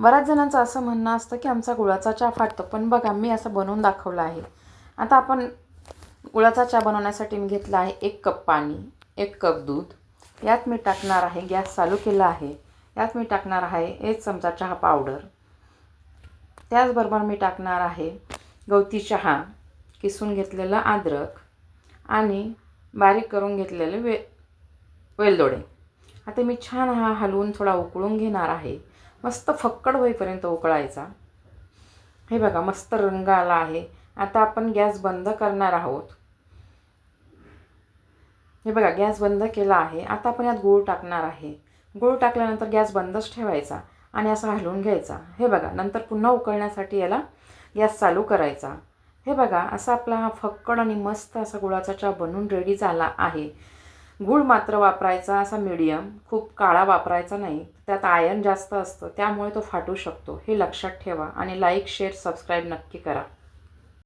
बऱ्याच जणांचं असं म्हणणं असतं की आमचा गुळाचा चहा फाटतो पण बघा मी असं बनवून दाखवलं आहे. आता आपण गुळाचा चहा बनवण्यासाठी मी घेतला आहे एक कप पाणी एक कप दूध. यात मी टाकणार आहे गॅस चालू केला आहे. यात मी टाकणार आहे एक चमचा चहा पावडर. त्याचबरोबर मी टाकणार आहे गवती चहा किसून घेतलेलं अद्रक आणि बारीक करून घेतलेले वे वेलदोडे. आता मी छान हा हलवून थोडा उकळून घेणार आहे. मस्त फक्कड होईपर्यंत उकळायचा. हे बघा मस्त रंग आला आहे. आता आपण गॅस बंद करणार आहोत. हे बघा गॅस बंद केला आहे. आता आपण यात गूळ टाकणार आहे. गूळ टाकल्यानंतर गॅस बंदच ठेवायचा आणि असं हलवून घ्यायचा. हे बघा नंतर पुन्हा उकळण्यासाठी याला गॅस चालू करायचा. हे बघा असा आपला हा फक्कड आणि मस्त असा गुळाचा चहा बनून रेडी झाला आहे. गूळ मात्र वापरायचा असा मीडियम खूप काळा वापरायचा नाही. त्यात आयन जास्त असतं त्यामुळे तो फाटू शकतो. हे लक्षात ठेवा आणि लाईक शेअर सबस्क्राईब नक्की करा.